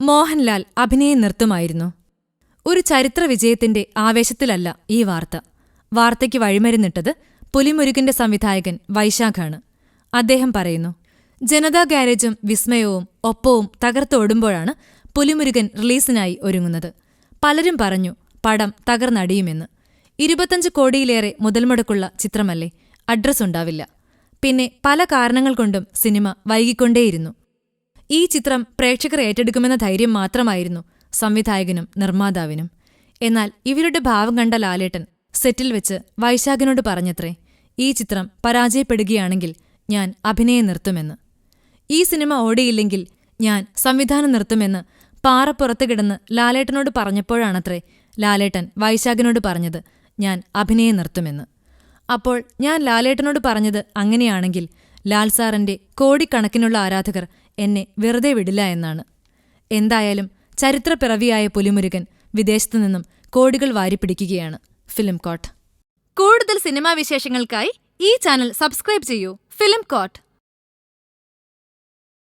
മോഹൻലാൽ അഭിനയ നിർത്തുമായിരുന്നു. ഒരു ചരിത്ര വിജയത്തിന്റെ ആവേശത്തിലല്ല ഈ വാർത്ത. വാർത്തയ്ക്ക് വഴിമരുന്നിട്ടത് പുലിമുരുകിന്റെ സംവിധായകൻ വൈശാഖാണ്. അദ്ദേഹം പറയുന്നു ജനതാ ഗാരേജും വിസ്മയവും ഒപ്പവും തകർത്തോടുമ്പോഴാണ് പുലിമുരുകൻ റിലീസിനായി ഒരുങ്ങുന്നത്. പലരും പറഞ്ഞു പടം തകർന്നടിയുമെന്ന്. ഇരുപത്തഞ്ച് കോടിയിലേറെ മുതൽമുടക്കുള്ള ചിത്രമല്ലേ? അഡ്രസ് ഉണ്ടാവില്ല. പിന്നെ പല കാരണങ്ങൾ കൊണ്ടും സിനിമ വൈകിക്കൊണ്ടേയിരുന്നു. ഈ ചിത്രം പ്രേക്ഷകർ ഏറ്റെടുക്കുമെന്ന ധൈര്യം മാത്രമായിരുന്നു സംവിധായകനും നിർമ്മാതാവിനും. എന്നാൽ ഇവരുടെ ഭാവം കണ്ട ലാലേട്ടൻ സെറ്റിൽ വെച്ച് വൈശാഖിനോട് പറഞ്ഞത്രേ ഈ ചിത്രം പരാജയപ്പെടുകയാണെങ്കിൽ ഞാൻ അഭിനയം നിർത്തുമെന്ന്. ഈ സിനിമ ഓടിയില്ലെങ്കിൽ ഞാൻ സംവിധാനം നിർത്തുമെന്ന് പാറപ്പുറത്ത് കിടന്ന് ലാലേട്ടനോട് പറഞ്ഞപ്പോഴാണത്രേ ലാലേട്ടൻ വൈശാഖിനോട് പറഞ്ഞത് ഞാൻ അഭിനയം നിർത്തുമെന്ന്. അപ്പോൾ ഞാൻ ലാലേട്ടനോട് പറഞ്ഞത് അങ്ങനെയാണെങ്കിൽ ലാൽ സാറിന്റെ കോടിക്കണക്കിനുള്ള ആരാധകർ എന്നെ വെറുതെ വിടില്ല എന്നാണ്. എന്തായാലും ചരിത്രപ്പിറവിയായ പുലിമുരുകൻ വിദേശത്തു നിന്നും കോടികൾ വാരിപ്പിടിക്കുകയാണ്. ഫിലിം കോട്ട്. കൂടുതൽ സിനിമാ വിശേഷങ്ങൾക്കായി ഈ ചാനൽ സബ്സ്ക്രൈബ് ചെയ്യൂ. Film coat.